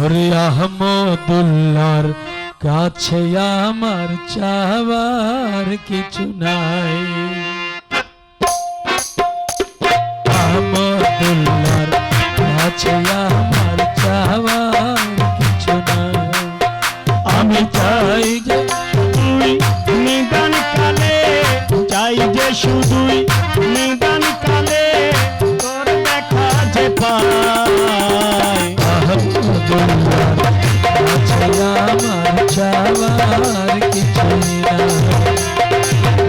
ওরে আহমদুল্লার কাছে আমার চাওয়ার কিছু নাই। আহমদুল্লার কাছে আমার চাওয়ার কিছু নাই। আমি চাই যে তুই নিদান কালে, চাই যে শুধুই চাওয়ার কিছু নাই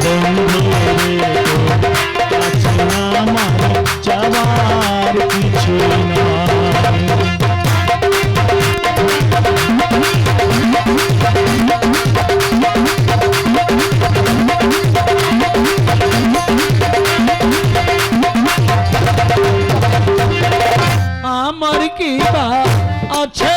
বন্ধু রে তোর কাছে আমার চাওয়ার কিছু নাই আমার কি বা আছে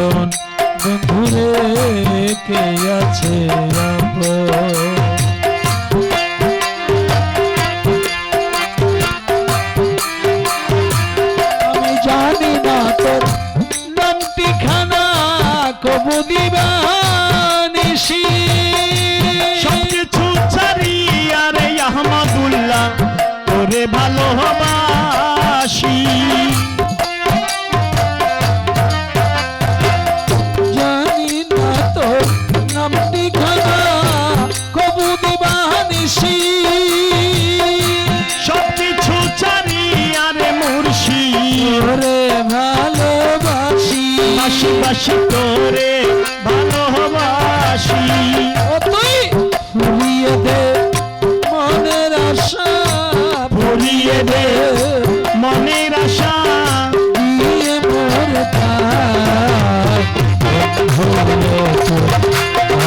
আপন বন্ধুরে কে আছে জানি না তোর নামটি খানা কবু দিবানিসি কবু ছাড়িয়া মুর্শি। তোরে ভালোবাসি। বাসি বাসি তোরে ভালোবাসি। ও তুই দে মনের আশা। ভরিয়ে দে মনের আশা। দিয়ে মোর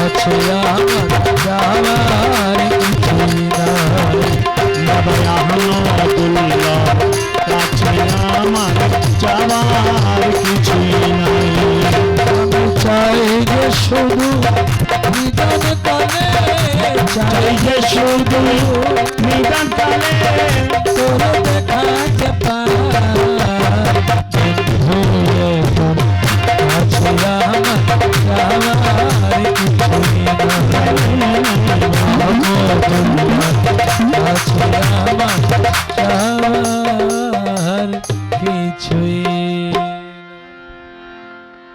আছে কিছুই নাই আমি চাই যে শুধু নিদান কালে চাই যে শুধু নিদান কালে তোর দেখাতে পার